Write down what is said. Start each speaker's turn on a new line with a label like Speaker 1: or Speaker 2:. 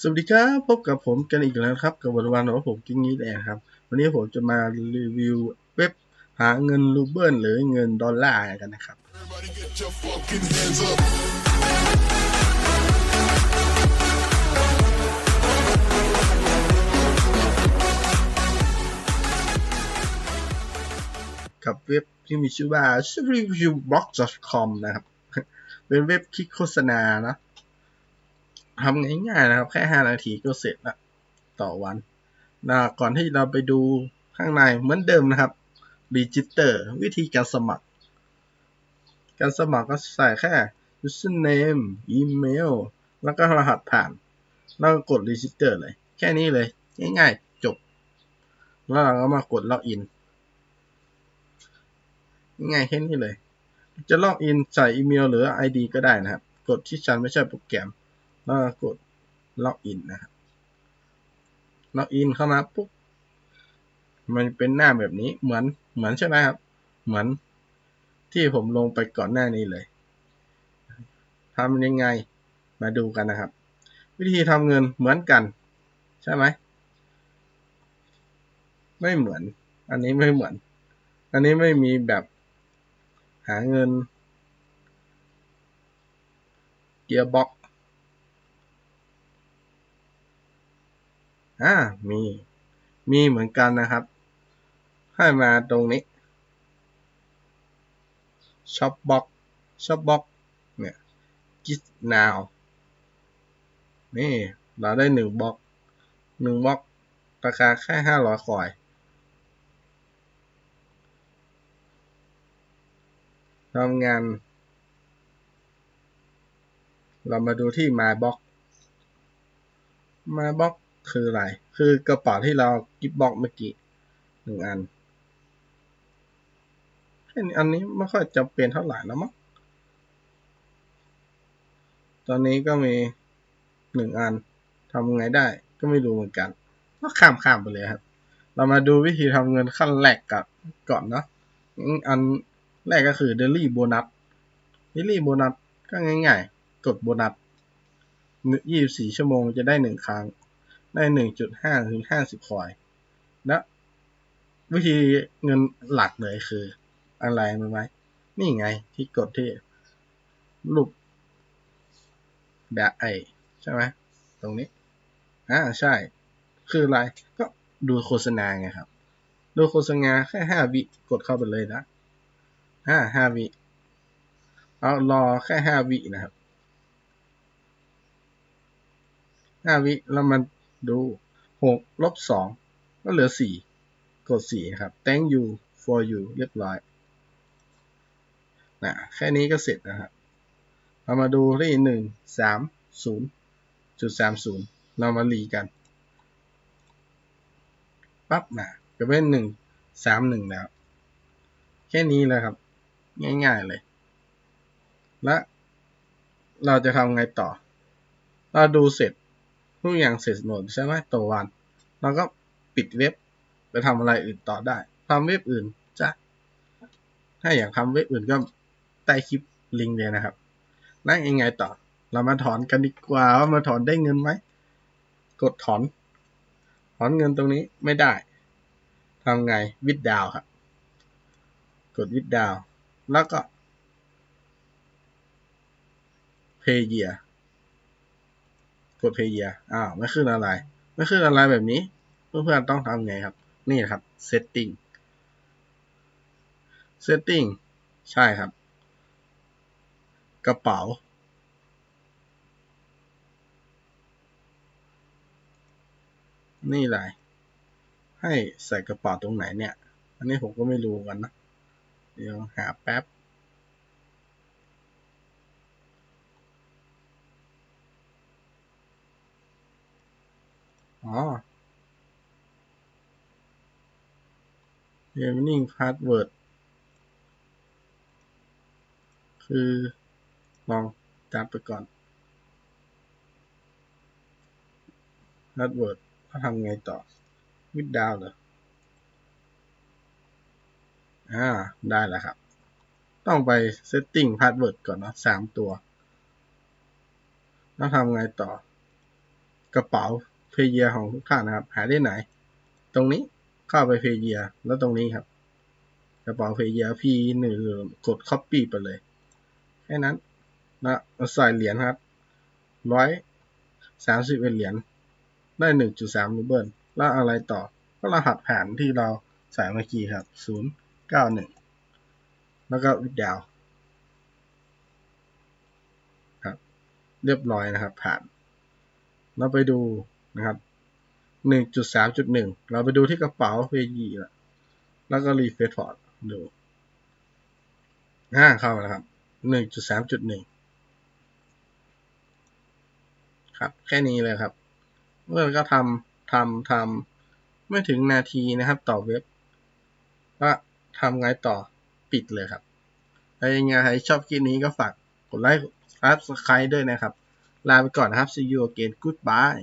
Speaker 1: สวัสดีครับพบกับผมกันอีกแล้วครับกับวันวันของผมกิ้งนี้แหละครับ วันนี้ผมจะมารีวิวเว็บหาเงินรูเบิลหรือเงินดอลลาร์กันนะครับ กับเว็บที่มีชื่อว่า reviewblog.com นะครับ เป็นเว็บคลิกโฆษณานะ ทำง่ายๆนะครับ แค่ 5 นาทีก็เสร็จละต่อวันนะก่อนที่เราไปดูข้างในเหมือนเดิมนะครับ register วิธีการสมัคร การสมัครก็ใส่แค่ username อีเมลแล้วก็รหัสผ่าน แล้วก็กด register เลย แค่นี้เลย ง่ายๆ จบ แล้วเราก็มากด login ง่ายแค่นี้เลย จะล็อกอินใส่อีเมลหรือ ID ก็ได้นะครับ กดที่ฉันไม่ใช่โปรแกรม แล้วก็กดล็อกอินนะครับล็อกอินเข้ามาปุ๊บมันเป็นหน้าแบบนี้เหมือนเหมือนใช่ไหมครับ เหมือนที่ผมลงไปก่อนหน้านี้เลยทำยังไงมาดูกันนะครับ วิธีทำเงินเหมือนกัน ใช่ไหมไม่เหมือน อันนี้ไม่เหมือน อันนี้ไม่มีแบบหาเงิน เกียร์บ็อก อ่ามี มีเหมือนกันนะครับ ให้มาตรงนี้ช็อปบ็อกช็อปบ็อกเนี่ย get now นี่ เราได้หนึ่งบ็อกหนึ่งบ็อกราคาแค่ห้าร้อยคอย ทำงาน เรามาดูที่ My Box My Box คืออะไร คือกระเป๋าที่เรากิฟบ็อกเมื่อกี้หนึ่งอันแค่นี้อันนี้ไม่ค่อยจำเป็นเท่าไหร่แล้วมั้งตอนนี้ก็มีหนึ่งอันทำไงได้ก็ไม่รู้เหมือนกันก็ข้ามข้ามไปเลยครับ เรามาดูวิธีทำเงินขั้นแรกกับก่อนเนาะอันแรกก็คือ daily bonus daily bonus ก็ง่าย ๆ กดโบนัส24ชั่วโมงจะได้1ครั้ง ได้1.5ถึง50คอยและวิธีเงินหลักเลยคือ อะไรรู้ไหมนี่ไงที่กดที่รูปแบบไอใช่ไหมตรงนี้อ่าใช่ คืออะไรก็ดูโฆษณาไงครับ ดูโฆษณาแค่5วิกดเข้าไปเลยนะห้าห้าวิเอารอแค่ห้าวินะครับห้าวิแล้วมัน ดูหกลบสองก็เหลือสี่กดสี่ครับ thank you for you เรียบร้อยนะแค่นี้ก็เสร็จนะครับ เรามาดูที่หนึ่งสามศูนย์จุดสามศูนย์เรามารีกันปั๊บนะจะเป็นหนึ่งสามหนึ่งแล้ว แค่นี้เลยครับ ง่ายๆเลย และเราจะทำไงต่อ เราดูเสร็จ ทุกอย่างเสร็จหมดใช่ไหมต่อวัน เราก็ปิดเว็บไปทำอะไรอื่นต่อได้ทำเว็บอื่นจ้ะถ้าอยากทำเว็บอื่นก็ใต้คลิปลิงก์เลยนะครับ แล้วยังไงต่อ เรามาถอนกันดีกว่าว่ามาถอนได้เงินไหม กดถอน ถอนเงินตรงนี้ไม่ได้ทำไงวิดดาวครับ กดวิดดาว แล้วก็ pay year กด pay year อ้าวไม่ขึ้นอะไร ไม่ขึ้นอะไรแบบนี้ เพื่อนๆต้องทำไงครับ นี่ครับ setting setting ใช่ครับ กระเป๋า นี่แหละให้ใส่กระเป๋าตรงไหนเนี่ย อันนี้ผมก็ไม่รู้กันนะ เดี๋ยวหาแป๊บ อ๋อ Remaining password คือลองจับไปก่อน password เขาทำไงต่อวิดดาวเหรอ อ่า ได้แล้วครับ ต้องไป setting password ก่อนเนะสามตัว แล้วทำไงต่อกระเป๋า เพเยียของทุกท่านนะครับ หาได้ไหน ตรงนี้เข้าไปเพเยียแล้วตรงนี้ครับกระเป๋าเพเยียพีหนึ่งกด copy ไปเลยแค่นั้นนะใส่เหรียญครับร้อยสามสิบเอ็ดเหรียญได้หนึ่งจุดสามรูเบิลแล้วอะไรต่อ ก็รหัสผ่านที่เราใส่เมื่อกี้ครับศูนย์เก้าหนึ่งแล้วก็วิดดาวครับ เรียบร้อยนะครับ ผ่าน เราไปดู นะครับหนึ่งจุดสามจุดหนึ่งเราไปดูที่กระเป๋าเพยีละแล้วก็รีเฟรชพอร์ตดูอ่าเข้ามาแล้วครับหนึ่งจุดสามจุดหนึ่งครับ แค่นี้เลยครับ เมื่อก็ทำทำทำไม่ถึงนาทีนะครับ ต่อเว็บ ก็ทำไงต่อปิดเลยครับถ้ายังไงใครชอบคลิปนี้ก็ฝากกดไลค์กดซับสไครต์ด้วยนะครับ ลาไปก่อนนะครับ see you again goodbye